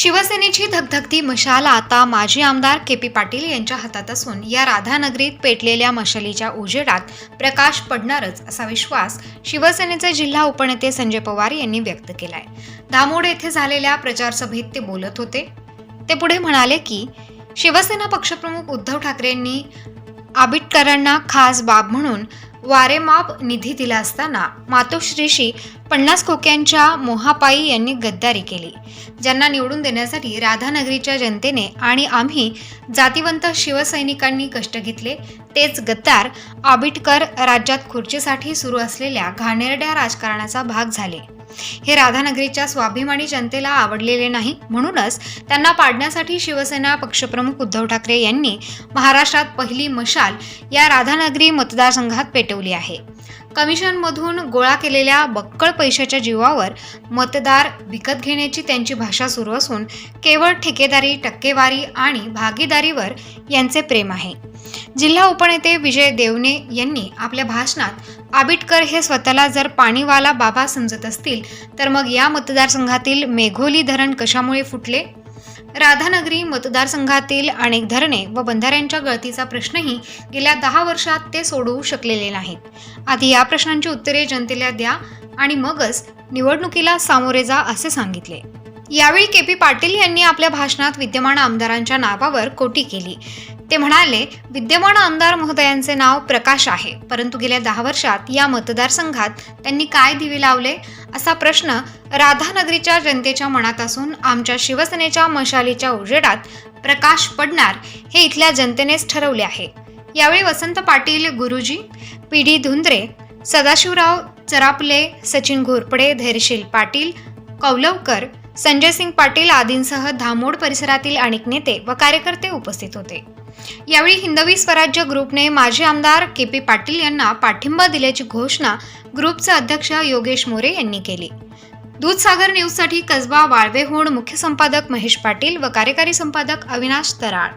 शिवसेनेची धगधगती मशाल आता माजी आमदार के पी पाटील यांच्या हातात असून या राधानगरीत पेटलेल्या मशालीच्या उजेडात प्रकाश पडणारच असा विश्वास शिवसेनेचे जिल्हा उपनेते संजय पवार यांनी व्यक्त केलाय. धामोड येथे झालेल्या प्रचारसभेत ते बोलत होते. ते पुढे म्हणाले की शिवसेना पक्षप्रमुख उद्धव ठाकरेंनी आबिटकरांना खास बाब म्हणून वारेमाप निधी दिला असताना मातोश्रीशी पन्नास खोक्यांच्या मोहापाई यांनी गद्दारी केली. ज्यांना निवडून देण्यासाठी राधानगरीच्या जनतेने आणि आम्ही जातिवंत शिवसैनिकांनी कष्ट घेतले तेच गद्दार आबिटकर राज्यात खुर्चीसाठी सुरू असलेल्या घाणेरड्या राजकारणाचा भाग झाले. हे राधानगरीच्या स्वाभिमानी जनतेला आवडलेले नाही. म्हणूनच त्यांना पाडण्यासाठी शिवसेना पक्षप्रमुख उद्धव ठाकरे यांनी महाराष्ट्रात पहिली मशाल या राधानगरी मतदारसंघात पेटवली आहे. कमिशनमधून गोळा केलेल्या बक्कळ पैशाच्या जीवावर मतदार विकत घेण्याची त्यांची भाषा सुरू असून केवळ ठेकेदारी टक्केवारी आणि भागीदारीवर यांचे प्रेम आहे. जिल्हा उपनेते विजय देवने यांनी आपल्या भाषणात आबिटकर हे स्वतःला जर पाणीवाला बाबा समजत असतील तर मग या मतदारसंघातील मेघोली धरण कशामुळे फुटले? राधानगरी मतदारसंघातील अनेक धरणे व बंधाऱ्यांच्या गळतीचा प्रश्नही गेल्या दहा वर्षात ते सोडवू शकलेले नाहीत. आधी या प्रश्नांची उत्तरे जनतेला द्या आणि मगच निवडणुकीला सामोरे जा असे सांगितले. यावेळी के पी पाटील यांनी आपल्या भाषणात विद्यमान आमदारांच्या नावावर कोटी केली. ते म्हणाले विद्यमान आमदार महोदयांचे नाव प्रकाश आहे परंतु गेल्या दहा वर्षात या मतदारसंघात त्यांनी काय दिवे लावले? असा प्रश्न राधानगरीच्या जनतेच्या मनात असून आमच्या शिवसेनेच्या मशालीच्या उजेडात प्रकाश पडणार हे इथल्या जनतेनेच ठरवले आहे. यावेळी वसंत पाटील गुरुजी पी डी धुंद्रे सदाशिवराव चरापले सचिन घोरपडे धैर्यशील पाटील कौलवकर संजय सिंग पाटील आदींसह धामोड परिसरातील अनेक नेते व कार्यकर्ते उपस्थित होते. यावेळी हिंदवी स्वराज्य ग्रुपने माजी आमदार के पी पाटील यांना पाठिंबा दिल्याची घोषणा ग्रुपचे अध्यक्ष योगेश मोरे यांनी केली. दूधसागर न्यूजसाठी कसबा वाळवेहून मुख्य संपादक महेश पाटील व कार्यकारी संपादक अविनाश तराळ.